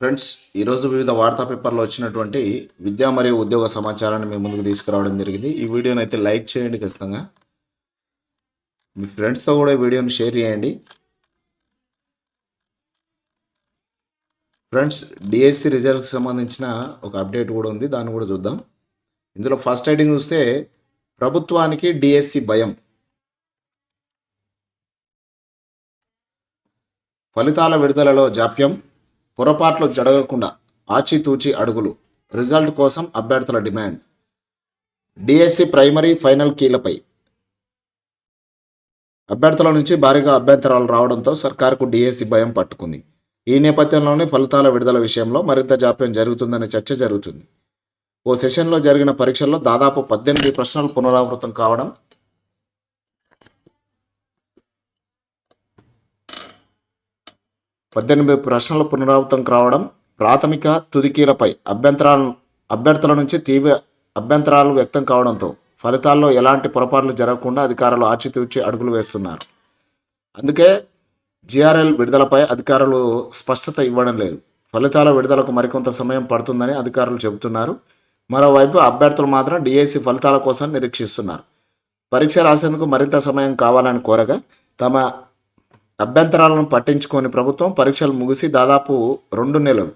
Friends ఈరోజు వివిధ వార్తా పేపర్లో వచ్చినటువంటి విద్యా మరియు ఉద్యోగ సమాచారాన్ని మీ ముందుకు తీసుకురావడం జరిగింది. ఈ వీడియోని అయితే లైక్ చేయండి ఖచ్చితంగా. మీ ఫ్రెండ్స్తో కూడా ఈ వీడియోని షేర్ చేయండి. ఫ్రెండ్స్ డిఎస్సి రిజల్ట్కి సంబంధించిన ఒక అప్డేట్ కూడా ఉంది. దాన్ని కూడా చూద్దాం. ఇందులో ఫస్ట్ హెడింగ్ చూస్తే ప్రభుత్వానికి డిఎస్సి భయం. ఫలితాల విడుదలలో జాప్యం. పొరపాట్లు జరగకుండా ఆచితూచి అడుగులు. రిజల్ట్ కోసం అభ్యర్థుల డిమాండ్. డిఎస్సి ప్రైమరీ ఫైనల్ కీలపై. అభ్యర్థుల నుంచి భారీగా అభ్యంతరాలు రావడంతో సర్కార్కు డిఎస్సి భయం పట్టుకుంది. ఈ నేపథ్యంలోనే ఫలితాల విడుదల విషయంలో మరింత జాప్యం జరుగుతుందనే చర్చ జరుగుతుంది. ఓ సెషన్లో జరిగిన పరీక్షల్లో దాదాపు పద్దెనిమిది ప్రశ్నలు పునరావృతం కావడం పద్దెనిమిది ప్రశ్నలు పునరావృతం కావడం ప్రాథమిక తుదికీలపై అభ్యంతరాలు అభ్యర్థుల నుంచి తీవ్ర అభ్యంతరాలు వ్యక్తం కావడంతో ఫలితాల్లో ఎలాంటి పొరపాట్లు జరగకుండా అధికారులు ఆచితూచి అడుగులు వేస్తున్నారు. అందుకే జిఆర్ఎల్ విడుదలపై అధికారులు స్పష్టత ఇవ్వడం లేదు. ఫలితాల విడుదలకు మరికొంత సమయం పడుతుందని అధికారులు చెబుతున్నారు. మరోవైపు అభ్యర్థులు మాత్రం డిఐసి ఫలితాల కోసం నిరీక్షిస్తున్నారు. పరీక్ష రాసేందుకు మరింత సమయం కావాలని కోరగా తమ అభ్యంతరాలను పట్టించుకొని ప్రభుత్వం పరీక్షలు ముగిసి దాదాపు రెండు నెలలు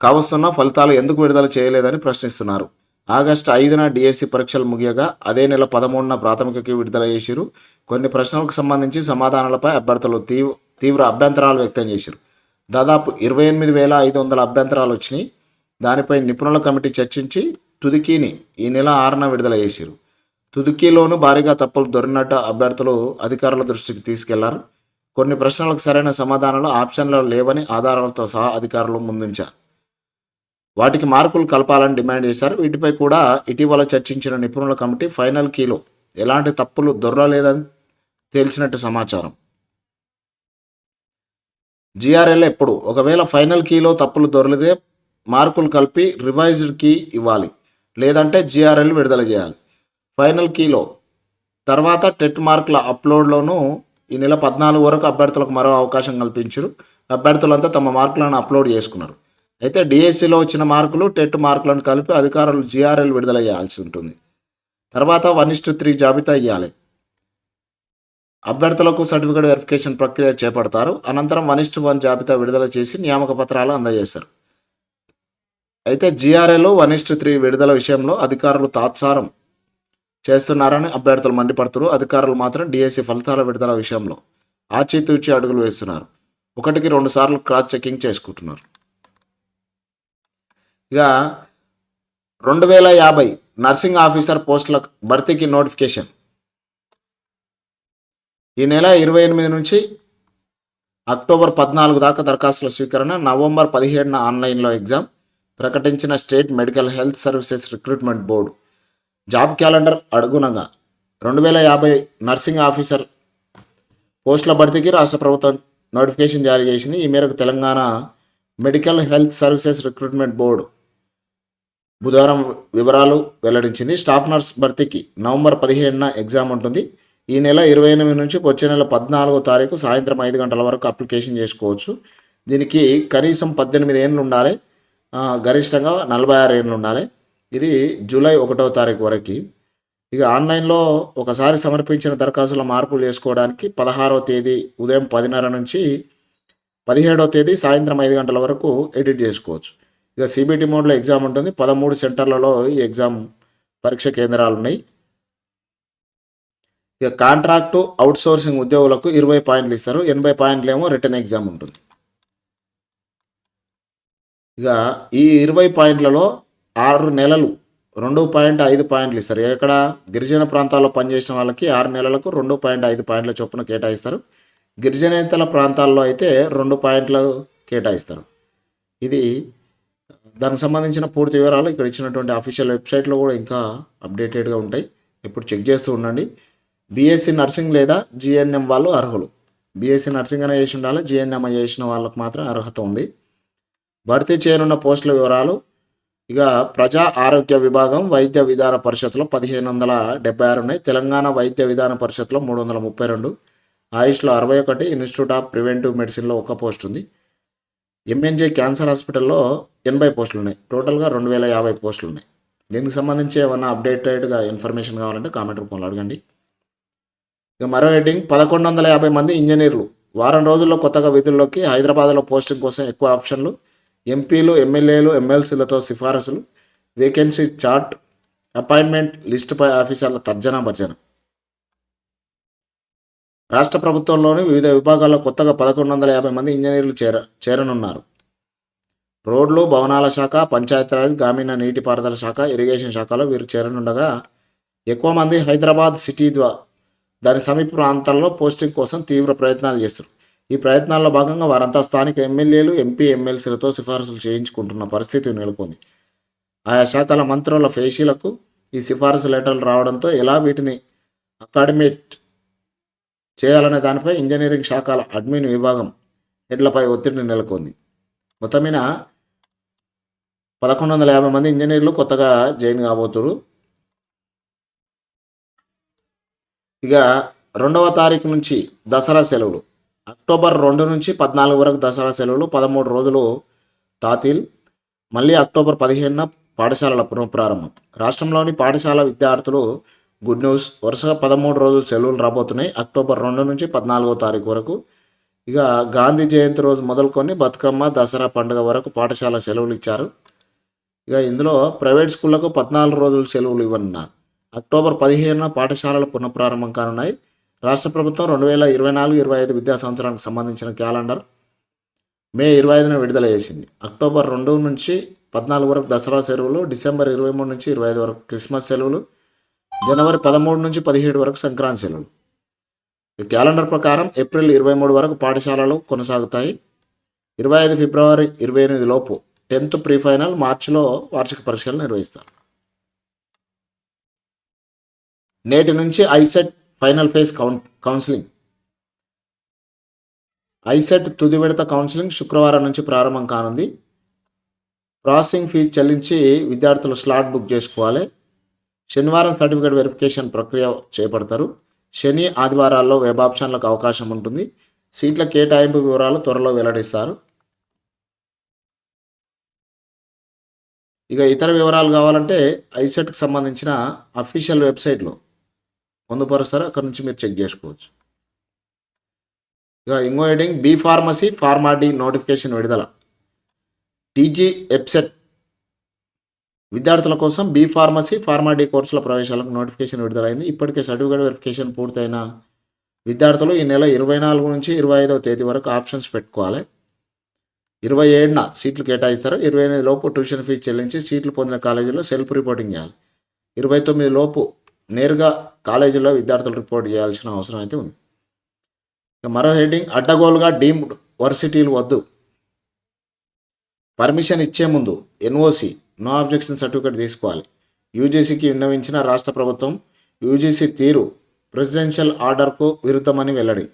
కావస్తున్న ఫలితాలు ఎందుకు విడుదల చేయలేదని ప్రశ్నిస్తున్నారు. ఆగస్టు ఐదున డిఎస్సి పరీక్షలు ముగియగా అదే నెల పదమూడున ప్రాథమికకి విడుదల చేసిరు కొన్ని ప్రశ్నలకు సంబంధించి సమాధానాలపై అభ్యర్థులు తీవ్ర తీవ్ర అభ్యంతరాలు వ్యక్తం చేశారు దాదాపు ఇరవై ఎనిమిది వేల ఐదు వందల అభ్యంతరాలు వచ్చినాయి. దానిపై నిపుణుల కమిటీ చర్చించి తుదికీని ఈ నెల ఆరున విడుదల చేశారు తుదికీలోనూ భారీగా తప్పులు దొరినట్టు అభ్యర్థులు అధికారుల దృష్టికి తీసుకెళ్ళారు. కొన్ని ప్రశ్నలకు సరైన సమాధానాలు ఆప్షన్లు లేవని ఆధారాలతో సహా అధికారులు ముందుంచారు. వాటికి మార్కులు కలపాలని డిమాండ్ చేశారు. వీటిపై కూడా ఇటీవల చర్చించిన నిపుణుల కమిటీ ఫైనల్ కీలో ఎలాంటి తప్పులు దొరలేదని తేల్చినట్టు సమాచారం. జిఆర్ఎల్ ఎప్పుడు? ఒకవేళ ఫైనల్ కీలో తప్పులు దొరలితే మార్కులు కలిపి రివైజ్డ్ కీ ఇవ్వాలి. లేదంటే జిఆర్ఎల్ విడుదల చేయాలి. ఫైనల్ కీలో. తర్వాత టెట్ మార్కుల అప్లోడ్లోనూ ఈ నెల పద్నాలుగు వరకు అభ్యర్థులకు మరో అవకాశం కల్పించారు. అభ్యర్థులంతా తమ మార్కులను అప్లోడ్ చేసుకున్నారు. అయితే డిఎస్సిలో వచ్చిన మార్కులు టెట్ మార్కులను కలిపి అధికారులు జిఆర్ఎల్ విడుదల చేయాల్సి ఉంటుంది. తర్వాత వన్ ఇస్టు త్రీ జాబితా ఇవ్వాలి అభ్యర్థులకు సర్టిఫికేట్ వెరిఫికేషన్ ప్రక్రియ చేపడతారు. అనంతరం వన్ ఇస్టు వన్ జాబితా విడుదల చేసి నియామక పత్రాలు అందజేశారు అయితే జిఆర్ఎల్ వన్ ఇస్టు త్రీ విడుదల విషయంలో అధికారులు తాత్సారం చేస్తున్నారని అభ్యర్థులు మండిపడుతున్నారు. అధికారులు మాత్రం డిఎస్సి ఫలితాల విడుదల విషయంలో ఆచితూచి అడుగులు వేస్తున్నారు. ఒకటికి రెండు సార్లు క్రాస్ చెకింగ్ చేసుకుంటున్నారు. ఇక రెండు వేల యాభై నర్సింగ్ ఆఫీసర్ పోస్టుల భర్తీకి నోటిఫికేషన్. ఈ నెల ఇరవై ఎనిమిది నుంచి అక్టోబర్ పద్నాలుగు దాకా దరఖాస్తుల స్వీకరణ నవంబర్ పదిహేడున ఆన్లైన్లో ఎగ్జామ్ ప్రకటించిన state medical health services recruitment board. Job calendar అడుగునగా. రెండు వేల యాభై నర్సింగ్ ఆఫీసర్ పోస్టుల భర్తీకి రాష్ట్ర ప్రభుత్వం నోటిఫికేషన్ జారీ చేసింది. ఈ మేరకు Telangana medical health services recruitment board బుధవారం వివరాలు వెల్లడించింది. స్టాఫ్ నర్స్ భర్తీకి నవంబర్ పదిహేడున ఎగ్జామ్ ఉంటుంది. ఈ నెల ఇరవై ఎనిమిది నుంచి వచ్చే నెల పద్నాలుగో తారీఖు సాయంత్రం ఐదు గంటల వరకు అప్లికేషన్ చేసుకోవచ్చు. దీనికి కనీసం పద్దెనిమిది ఏళ్ళు ఉండాలి. గరిష్టంగా నలభై ఆరు ఏళ్ళు ఉండాలి. ఇది జూలై ఒకటో తారీఖు వరకు. ఇక ఆన్లైన్లో ఒకసారి సమర్పించిన దరఖాస్తుల మార్పులు చేసుకోవడానికి పదహారవ తేదీ ఉదయం పదిన్నర నుంచి పదిహేడో తేదీ సాయంత్రం ఐదు గంటల వరకు ఎడిట్ చేసుకోవచ్చు. ఇక సిబిటి మోడ్లో ఎగ్జామ్ ఉంటుంది. పదమూడు సెంటర్లలో ఈ ఎగ్జామ్ పరీక్ష కేంద్రాలు ఉన్నాయి. ఇక కాంట్రాక్టు అవుట్సోర్సింగ్ ఉద్యోగులకు ఇరవై పాయింట్లు ఇస్తారు. ఎనభై పాయింట్లు ఏమో రిటర్న్ ఎగ్జామ్ ఉంటుంది. ఇక ఈ ఇరవై పాయింట్లలో ఆరు నెలలు రెండు పాయింట్ ఐదు పాయింట్లు ఇస్తారు. ఎక్కడ? గిరిజన ప్రాంతాల్లో పనిచేసిన వాళ్ళకి ఆరు నెలలకు రెండు పాయింట్ ఐదు పాయింట్ల చొప్పున కేటాయిస్తారు. గిరిజనేతల ప్రాంతాల్లో అయితే రెండు పాయింట్లు కేటాయిస్తారు. ఇది దానికి సంబంధించిన పూర్తి వివరాలు ఇక్కడ ఇచ్చినటువంటి అఫీషియల్ వెబ్సైట్లో కూడా ఇంకా అప్డేటెడ్గా ఉంటాయి. ఎప్పుడు చెక్ చేస్తూ ఉండండి. బీఎస్సీ నర్సింగ్ లేదా జిఎన్ఎం వాళ్ళు అర్హులు. బీఎస్సీ నర్సింగ్ అనే చేసి ఉండాలి జిఎన్ఎం చేసిన వాళ్ళకి మాత్రం అర్హత ఉంది. భర్తీ చేయనున్న పోస్టుల వివరాలు ఇక ప్రజా ఆరోగ్య విభాగం వైద్య విధాన పరిషత్లో పదిహేను వందల డెబ్బై ఆరు ఉన్నాయి. తెలంగాణ వైద్య విధాన పరిషత్లో మూడు వందల ముప్పై రెండు. ఆయుష్లో అరవై ఒకటి ఇన్స్టిట్యూట్ ఆఫ్ ప్రివెంటివ్ మెడిసిన్లో ఒక పోస్ట్ ఉంది. ఎంఎన్జే క్యాన్సర్ హాస్పిటల్లో ఎనభై పోస్టులు ఉన్నాయి. టోటల్గా రెండు వేల యాభై పోస్టులు ఉన్నాయి. దీనికి సంబంధించి ఏమన్నా అప్డేటెడ్గా ఇన్ఫర్మేషన్ కావాలంటే కామెంట్ రూపంలో అడగండి. ఇక మరో హెడ్డింగ్ పదకొండు వందల యాభై మంది ఇంజనీర్లు. వారం రోజుల్లో కొత్తగా విధుల్లోకి హైదరాబాద్లో పోస్టింగ్ కోసం ఎక్కువ ఆప్షన్లు. ఎంపీలు ఎమ్మెల్యేలు ఎమ్మెల్సీలతో సిఫారసులు వేకెన్సీ చార్ట్ అపాయింట్మెంట్ లిస్టుపై ఆఫీసర్ల తర్జన భర్జన. రాష్ట్ర ప్రభుత్వంలోని వివిధ విభాగాల్లో కొత్తగా పదకొండు వందల యాభై మంది ఇంజనీర్లు చేర చేరనున్నారు. రోడ్లు భవనాల శాఖ పంచాయతీరాజ్ గ్రామీణ నీటిపారుదల శాఖ ఇరిగేషన్ శాఖలో వీరు చేరనుండగా ఎక్కువ మంది హైదరాబాద్ సిటీ ద్వా దాని సమీప ప్రాంతాల్లో పోస్టింగ్ కోసం తీవ్ర ప్రయత్నాలు చేస్తారు ఈ ప్రయత్నాల్లో భాగంగా వారంతా స్థానిక ఎమ్మెల్యేలు ఎంపీ ఎమ్మెల్సీలతో సిఫారసులు చేయించుకుంటున్న పరిస్థితి నెలకొంది. ఆయా శాఖల మంత్రుల ఫేషీలకు ఈ సిఫారసు లెటర్లు రావడంతో ఎలా వీటిని అకాడమేట్ చేయాలనే దానిపై ఇంజనీరింగ్ శాఖల అడ్మిన్ విభాగం హెడ్లపై ఒత్తిడిని నెలకొంది. మొత్తమైన పదకొండు వందల యాభై మంది ఇంజనీర్లు కొత్తగా జాయిన్ కాబోతున్నారు ఇక రెండవ తారీఖు నుంచి దసరా సెలవులు. అక్టోబర్ రెండు నుంచి పద్నాలుగు వరకు దసరా సెలవులు పదమూడు రోజులు తాతీల్ మళ్ళీ అక్టోబర్ పదిహేనున పాఠశాలల పునఃప్రారంభం. రాష్ట్రంలోని పాఠశాల విద్యార్థులు గుడ్ న్యూస్. వరుసగా పదమూడు రోజులు సెలవులు రాబోతున్నాయి. అక్టోబర్ రెండు నుంచి పద్నాలుగో తారీఖు వరకు. ఇక గాంధీ జయంతి రోజు మొదలుకొని బతుకమ్మ దసరా పండుగ వరకు పాఠశాల సెలవులు ఇచ్చారు. ఇక ఇందులో ప్రైవేట్ స్కూళ్ళకు పద్నాలుగు రోజులు సెలవులు ఇవ్వనున్నారు. అక్టోబర్ పదిహేనున పాఠశాలలు పునఃప్రారంభం కానున్నాయి. రాష్ట్ర ప్రభుత్వం రెండు వేల ఇరవై నాలుగు ఇరవై ఐదు విద్యా సంవత్సరానికి సంబంధించిన క్యాలెండర్ మే ఇరవై ఐదున విడుదల చేసింది. అక్టోబర్ రెండు నుంచి పద్నాలుగు వరకు దసరా సెలవులు డిసెంబర్ ఇరవై మూడు నుంచి ఇరవై ఐదు వరకు క్రిస్మస్ సెలవులు జనవరి పదమూడు నుంచి పదిహేడు వరకు సంక్రాంతి సెలవులు. ఈ క్యాలెండర్ ప్రకారం ఏప్రిల్ ఇరవై మూడు వరకు పాఠశాలలు కొనసాగుతాయి. ఇరవై ఐదు ఫిబ్రవరి ఇరవై ఎనిమిది లోపు టెన్త్ ప్రీ ఫైనల్ మార్చిలో వార్షిక పరీక్షలు నిర్వహిస్తారు. నేటి నుంచి ఐసెట్ ఫైనల్ ఫేజ్ కౌన్ కౌన్సిలింగ్ ఐసెట్ తుది విడత కౌన్సిలింగ్ శుక్రవారం నుంచి ప్రారంభం కానుంది. ప్రాసెసింగ్ ఫీజు చెల్లించి విద్యార్థులు స్లాట్ బుక్ చేసుకోవాలి. శనివారం సర్టిఫికేట్ వెరిఫికేషన్ ప్రక్రియ చేపడతారు. శని ఆదివారాల్లో వెబ్ ఆప్షన్లకు అవకాశం ఉంటుంది. సీట్ల కేటాయింపు వివరాలు త్వరలో వెల్లడిస్తారు. ఇక ఇతర వివరాలు కావాలంటే ఐసెట్కి సంబంధించిన అఫీషియల్ వెబ్సైట్లో పొందుపరుస్తారు అక్కడ నుంచి మీరు చెక్ చేసుకోవచ్చు. ఇక ఇంకో heading B pharmacy PharmD notification విడుదల. టీజీ ఎప్సెట్ విద్యార్థుల కోసం బి ఫార్మసీ ఫార్మాడి కోర్సుల ప్రవేశాలకు నోటిఫికేషన్ విడుదలైంది. ఇప్పటికే సర్టిఫికేట్ వెరిఫికేషన్ పూర్తయిన విద్యార్థులు ఈ నెల ఇరవై నాలుగు నుంచి ఇరవై ఐదవ తేదీ వరకు ఆప్షన్స్ పెట్టుకోవాలి. ఇరవై ఏడున సీట్లు కేటాయిస్తారు. ఇరవై ఎనిమిది లోపు ట్యూషన్ ఫీజు చెల్లించి సీట్లు పొందిన కాలేజీలో సెల్ఫ్ రిపోర్టింగ్ చేయాలి. ఇరవై తొమ్మిది లోపు నేరుగా కాలేజీలో విద్యార్థులు రిపోర్ట్ చేయాల్సిన అవసరం అయితే ఉంది. మరో హెడ్డింగ్ అడ్డగోలుగా డీమ్డ్ వర్సిటీలు వద్దు. పర్మిషన్ ఇచ్చే ముందు ఎన్ఓసి నో అబ్జెక్షన్ సర్టిఫికేట్ తీసుకోవాలి. యూజీసీకి విన్నవించిన రాష్ట్ర ప్రభుత్వం యూజీసీ తీరు ప్రెసిడెన్షియల్ ఆర్డర్కు విరుద్ధమని వెల్లడి.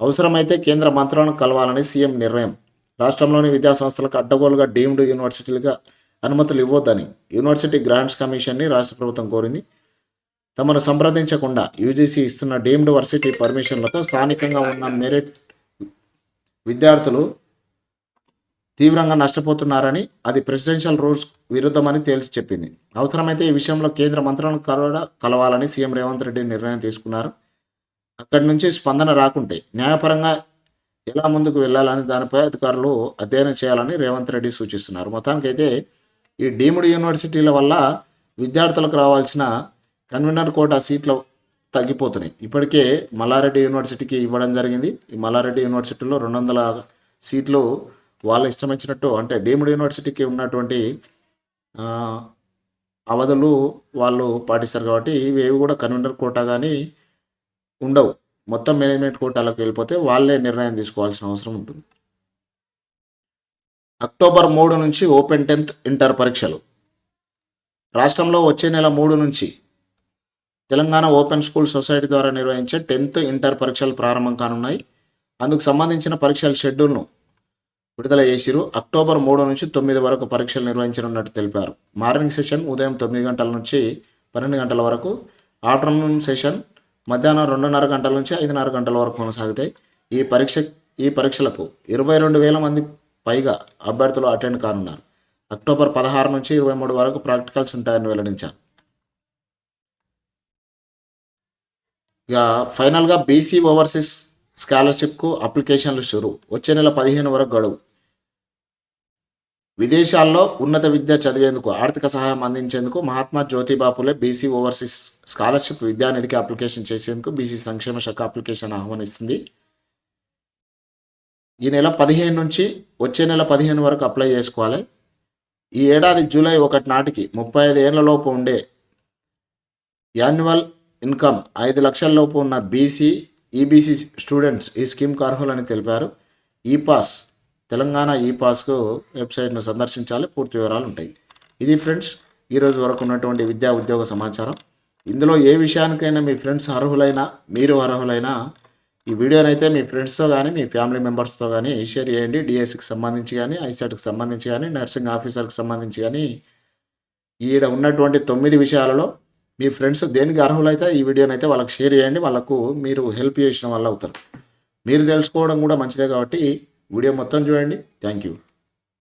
అవసరమైతే కేంద్ర మంత్రులను కలవాలని సీఎం నిర్ణయం. రాష్ట్రంలోని విద్యాసంస్థలకు అడ్డగోలుగా డీమ్డ్ యూనివర్సిటీలుగా అనుమతులు ఇవ్వొద్దని యూనివర్సిటీ గ్రాంట్స్ కమిషన్ని రాష్ట్ర ప్రభుత్వం కోరింది. తమను సంప్రదించకుండా యూజీసీ ఇస్తున్న డీమ్డ్ వర్సిటీ పర్మిషన్లతో స్థానికంగా ఉన్న మెరిట్ విద్యార్థులు తీవ్రంగా నష్టపోతున్నారని అది ప్రెసిడెన్షియల్ రూల్స్ విరుద్ధమని తేల్చి చెప్పింది. అవసరమైతే ఈ విషయంలో కేంద్ర మంత్రులను కలవడ కలవాలని సీఎం రేవంత్ రెడ్డి నిర్ణయం తీసుకున్నారు. అక్కడి నుంచి స్పందన రాకుంటే న్యాయపరంగా ఎలా ముందుకు వెళ్ళాలని దానిపై అధికారులు అధ్యయనం చేయాలని రేవంత్ రెడ్డి సూచిస్తున్నారు. మొత్తానికైతే ఈ డీమ్డ్ యూనివర్సిటీల వల్ల విద్యార్థులకు రావాల్సిన కన్వీనర్ కోటా సీట్లు తగ్గిపోతున్నాయి. ఇప్పటికే మల్లారెడ్డి యూనివర్సిటీకి ఇవ్వడం జరిగింది. ఈ మల్లారెడ్డి యూనివర్సిటీలో రెండు వందల సీట్లు వాళ్ళ ఇష్టం అంటే డీమ్డ్ యూనివర్సిటీకి ఉన్నటువంటి అవధులు వాళ్ళు పాటిస్తారు కాబట్టి ఇవేవి కూడా కన్వీనర్ కోటా కానీ ఉండవు. మొత్తం మేనేజ్మెంట్ కోటాలకు వెళ్ళిపోతే వాళ్ళే నిర్ణయం తీసుకోవాల్సిన అవసరం ఉంటుంది. అక్టోబర్ మూడు నుంచి ఓపెన్ టెన్త్ ఇంటర్ పరీక్షలు. రాష్ట్రంలో వచ్చే నెల మూడు నుంచి తెలంగాణ ఓపెన్ స్కూల్ సొసైటీ ద్వారా నిర్వహించే టెన్త్ ఇంటర్ పరీక్షలు ప్రారంభం కానున్నాయి. అందుకు సంబంధించిన పరీక్షల షెడ్యూల్ను విడుదల చేసిరు. అక్టోబర్ మూడు నుంచి తొమ్మిది వరకు పరీక్షలు నిర్వహించనున్నట్టు తెలిపారు. మార్నింగ్ సెషన్ ఉదయం తొమ్మిది గంటల నుంచి పన్నెండు గంటల వరకు ఆఫ్టర్నూన్ సెషన్ మధ్యాహ్నం రెండున్నర గంటల నుంచి ఐదున్నర గంటల వరకు కొనసాగుతాయి. ఈ పరీక్ష ఈ పరీక్షలకు ఇరవై రెండు వేల మంది పైగా అభ్యర్థులు అటెండ్ కానున్నారు. అక్టోబర్ పదహారు నుంచి ఇరవై మూడు వరకు ప్రాక్టికల్స్ ఉంటాయని వెల్లడించారు. ఇక ఫైనల్గా బీసీ ఓవర్సీస్ స్కాలర్షిప్కు అప్లికేషన్లు షురు. వచ్చే నెల పదిహేను వరకు గడువు. విదేశాల్లో ఉన్నత విద్య చదివేందుకు ఆర్థిక సహాయం అందించేందుకు Mahatma Jyotiba Phule BC overseas scholarship విద్యానిధికి application చేసేందుకు బీసీ సంక్షేమ శాఖ అప్లికేషన్ ఆహ్వానిస్తుంది. ఈ నెల పదిహేను నుంచి వచ్చే నెల పదిహేను వరకు అప్లై చేసుకోవాలి. ఈ ఏడాది జూలై ఒకటి నాటికి ముప్పై ఐదు ఏళ్ళలోపు ఉండే యాన్యువల్ ఇన్కమ్. ఐదు లక్షల లోపు ఉన్న బీసీ ఈబీసీ స్టూడెంట్స్ ఈ స్కీమ్కు అర్హులని తెలిపారు. ఈ పాస్ తెలంగాణ ఈ పాస్కు వెబ్సైట్ను సందర్శించాలి. పూర్తి వివరాలు ఉంటాయి. ఇది ఫ్రెండ్స్ ఈరోజు వరకు ఉన్నటువంటి విద్యా ఉద్యోగ సమాచారం. ఇందులో ఏ విషయానికైనా మీ ఫ్రెండ్స్ అర్హులైనా మీరు అర్హులైనా ఈ వీడియోనైతే మీ ఫ్రెండ్స్తో కానీ మీ ఫ్యామిలీ మెంబర్స్తో కానీ షేర్ చేయండి. డిఎస్సికి సంబంధించి కానీ ఐసెట్కి సంబంధించి కానీ నర్సింగ్ ఆఫీసర్కి సంబంధించి కానీ ఈడ ఉన్నటువంటి తొమ్మిది విషయాలలో మీ ఫ్రెండ్స్ దేనికి అర్హులైతే ఈ వీడియోనైతే వాళ్ళకి షేర్ చేయండి. వాళ్ళకు మీరు హెల్ప్ చేసిన వాళ్ళు అవుతారు మీరు తెలుసుకోవడం కూడా మంచిదే కాబట్టి వీడియో మొత్తం చూడండి. Thank you